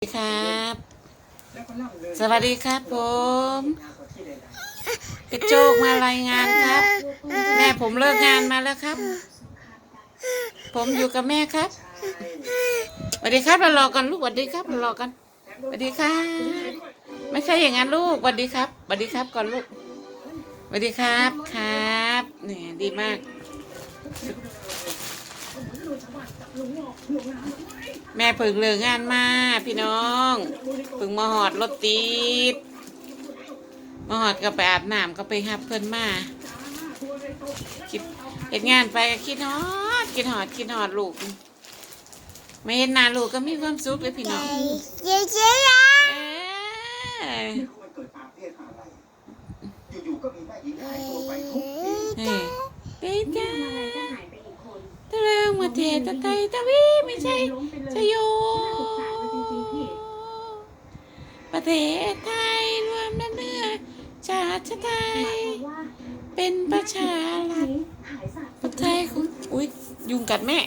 สวัสดีครับ สวัสดีครับผมกระโจกมารายงานครับ แม่ผมเลิกงานมาแล้วครับ ผมอยู่กับแม่ครับสวัสดีครับเรารอกันลูกสวัสดีครับเรารอกันสวัสดีครับ ไม่ใช่อย่างนั้นลูกสวัสดีครับสวัสดีครับก่อนลูกสวัสดีครับครับนี่ดีมาก แม่เพิ่งเลิกงานมาพี่น้องเพิ่งมาหอดรถติดมาหอดก็ไปอาบน้ำก็ไปหับเพิ่นมาคิดเห็นงานไปก็คิดฮอดคิดหอดคิดหอดลูกไม่เห็นหน้าลูกก็มีความสุขเลยพี่น้องเจ๊เจ๊ยาเอ้ยมันเกิดอาเพศอะไร อยู่ๆก็มีแม่หญิงหายตัวไปทุกที เฮ้ยเต้จ้าตะ เรื่องมาเทตะไตตะวีไม่ใช่ชโยประเทศไทยรวมน้ำเนื้อชาติไทย เป็นประชารัฐประเทศไทยของอุ้ยยุงกัดแม่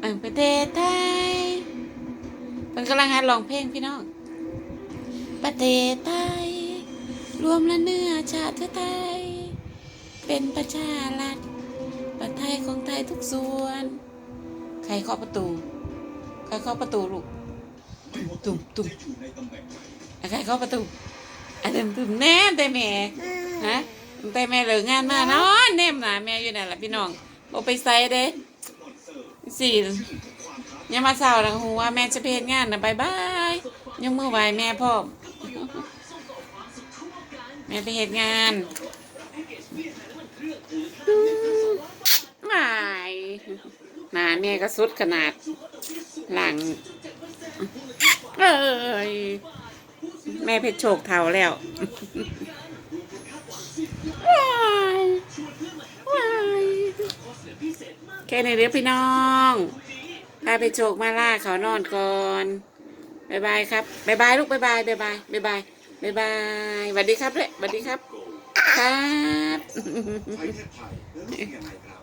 เออประเทศไทยมันกำลังหัดร้องเพลงพี่น้องประเทศไทย รวมและเนื้อชาติไทย เป็นประชารัฐประเทศของไทยทุกส่วน ใครเคาะประตู ใครเคาะประตูลูกตุ่มตุ่มอะใครเคาะประตูอะเดิมตุ่มแน่แต่แม่ฮะแต่แม่เหลืองานมาเนาะแนมหนาแม่อยู่นั่นแหละพี่น้องบ่ไปใส่เด้สี่ยังมาเศร้าแล้วหูว่าแม่จะไปเฮ็ดงานนะบายบายยังมือไหวแม่พ่อมแม่ไปเฮ็ดงานไม่หนา แม่ก็สุดขนาดหลัง เอ้ย แม่เพชรโชคเท่าแล้วว้ายว้ายแค่ในเดี๋ยวพี่น้องพาไปโจกมาล่าเขานอนก่อนบายบายครับบายบายลูกบายบายบายบายบายบายบายบายสวัสดีครับเลยสวัสดีครับ ครับประเทศไทยแล้วรู้สึกยังไงครับ